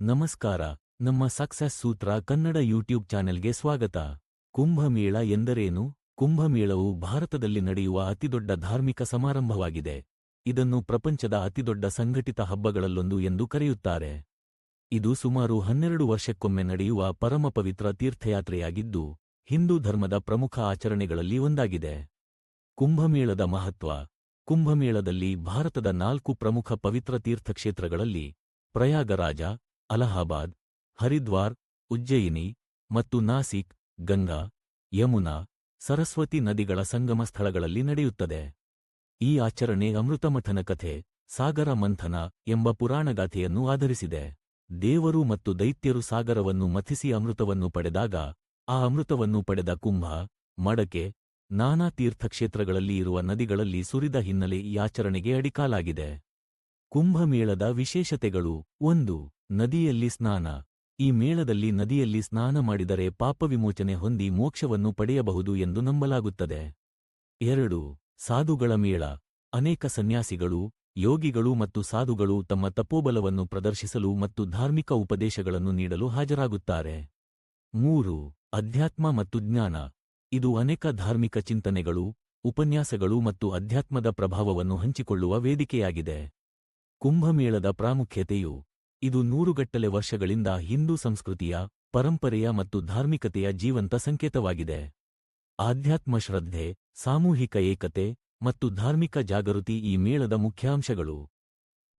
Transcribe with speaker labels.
Speaker 1: ನಮಸ್ಕಾರ, ನಮ್ಮ ಸಕ್ಸಸ್ ಸೂತ್ರ ಕನ್ನಡ ಯೂಟ್ಯೂಬ್ ಚಾನೆಲ್ಗೆ ಸ್ವಾಗತ. ಕುಂಭಮೇಳ ಎಂದರೇನು? ಕುಂಭಮೇಳವು ಭಾರತದಲ್ಲಿ ನಡೆಯುವ ಅತಿದೊಡ್ಡ ಧಾರ್ಮಿಕ ಸಮಾರಂಭವಾಗಿದೆ. ಇದನ್ನು ಪ್ರಪಂಚದ ಅತಿದೊಡ್ಡ ಸಂಘಟಿತ ಹಬ್ಬಗಳಲ್ಲೊಂದು ಎಂದು ಕರೆಯುತ್ತಾರೆ. ಇದು ಸುಮಾರು ಹನ್ನೆರಡು ವರ್ಷಕ್ಕೊಮ್ಮೆ ನಡೆಯುವ ಪರಮಪವಿತ್ರ ತೀರ್ಥಯಾತ್ರೆಯಾಗಿದ್ದು, ಹಿಂದೂ ಧರ್ಮದ ಪ್ರಮುಖ ಆಚರಣೆಗಳಲ್ಲಿ ಒಂದಾಗಿದೆ. ಕುಂಭಮೇಳದ ಮಹತ್ವ. ಕುಂಭಮೇಳದಲ್ಲಿ ಭಾರತದ ನಾಲ್ಕು ಪ್ರಮುಖ ಪವಿತ್ರ ತೀರ್ಥಕ್ಷೇತ್ರಗಳಲ್ಲಿ ಪ್ರಯಾಗರಾಜ ಅಲಹಾಬಾದ್, ಹರಿದ್ವಾರ್, ಉಜ್ಜಯಿನಿ ಮತ್ತು ನಾಸಿಕ್, ಗಂಗಾ, ಯಮುನಾ, ಸರಸ್ವತಿ ನದಿಗಳ ಸಂಗಮ ಸ್ಥಳಗಳಲ್ಲಿ ನಡೆಯುತ್ತದೆ. ಈ ಆಚರಣೆ ಅಮೃತಮಥನ ಕಥೆ, ಸಾಗರ ಮಂಥನ ಎಂಬ ಪುರಾಣಗಾಥೆಯನ್ನು ಆಧರಿಸಿದೆ. ದೇವರು ಮತ್ತು ದೈತ್ಯರು ಸಾಗರವನ್ನು ಮಥಿಸಿ ಅಮೃತವನ್ನು ಪಡೆದಾಗ, ಆ ಅಮೃತವನ್ನು ಪಡೆದ ಕುಂಭ, ಮಡಕೆ, ನಾನಾ ತೀರ್ಥಕ್ಷೇತ್ರಗಳಲ್ಲಿ ಇರುವ ನದಿಗಳಲ್ಲಿ ಸುರಿದ ಹಿನ್ನೆಲೆ ಈ ಆಚರಣೆಗೆ ಅಡಿಕಾಲಾಗಿದೆ. ಕುಂಭಮೇಳದ ವಿಶೇಷತೆಗಳು ಒಂದು. ನದಿಯಲ್ಲಿ ಸ್ನಾನ. ಈ ಮೇಳದಲ್ಲಿ ನದಿಯಲ್ಲಿ ಸ್ನಾನ ಮಾಡಿದರೆ ಪಾಪವಿಮೋಚನೆ ಹೊಂದಿ ಮೋಕ್ಷವನ್ನು ಪಡೆಯಬಹುದು ಎಂದು ನಂಬಲಾಗುತ್ತದೆ. ಎರಡು, ಸಾಧುಗಳ ಮೇಳ. ಅನೇಕ ಸನ್ಯಾಸಿಗಳು, ಯೋಗಿಗಳು ಮತ್ತು ಸಾಧುಗಳು ತಮ್ಮ ತಪೋಬಲವನ್ನು ಪ್ರದರ್ಶಿಸಲು ಮತ್ತು ಧಾರ್ಮಿಕ ಉಪದೇಶಗಳನ್ನು ನೀಡಲು ಹಾಜರಾಗುತ್ತಾರೆ. ಮೂರು, ಅಧ್ಯಾತ್ಮ ಮತ್ತು ಜ್ಞಾನ. ಇದು ಅನೇಕ ಧಾರ್ಮಿಕ ಚಿಂತನೆಗಳು, ಉಪನ್ಯಾಸಗಳು ಮತ್ತು ಅಧ್ಯಾತ್ಮದ ಪ್ರಭಾವವನ್ನು ಹಂಚಿಕೊಳ್ಳುವ ವೇದಿಕೆಯಾಗಿದೆ. ಕುಂಭಮೇಳದ ಪ್ರಾಮುಖ್ಯತೆಯು ಇದು ನೂರುಗಟ್ಟಲೆ ವರ್ಷಗಳಿಂದ ಹಿಂದೂ ಸಂಸ್ಕೃತಿಯ, ಪರಂಪರೆಯ ಮತ್ತು ಧಾರ್ಮಿಕತೆಯ ಜೀವಂತ ಸಂಕೇತವಾಗಿದೆ. ಆಧ್ಯಾತ್ಮ ಶ್ರದ್ಧೆ, ಸಾಮೂಹಿಕ ಏಕತೆ ಮತ್ತು ಧಾರ್ಮಿಕ ಜಾಗೃತಿ ಈ ಮೇಳದ ಮುಖ್ಯಾಂಶಗಳು.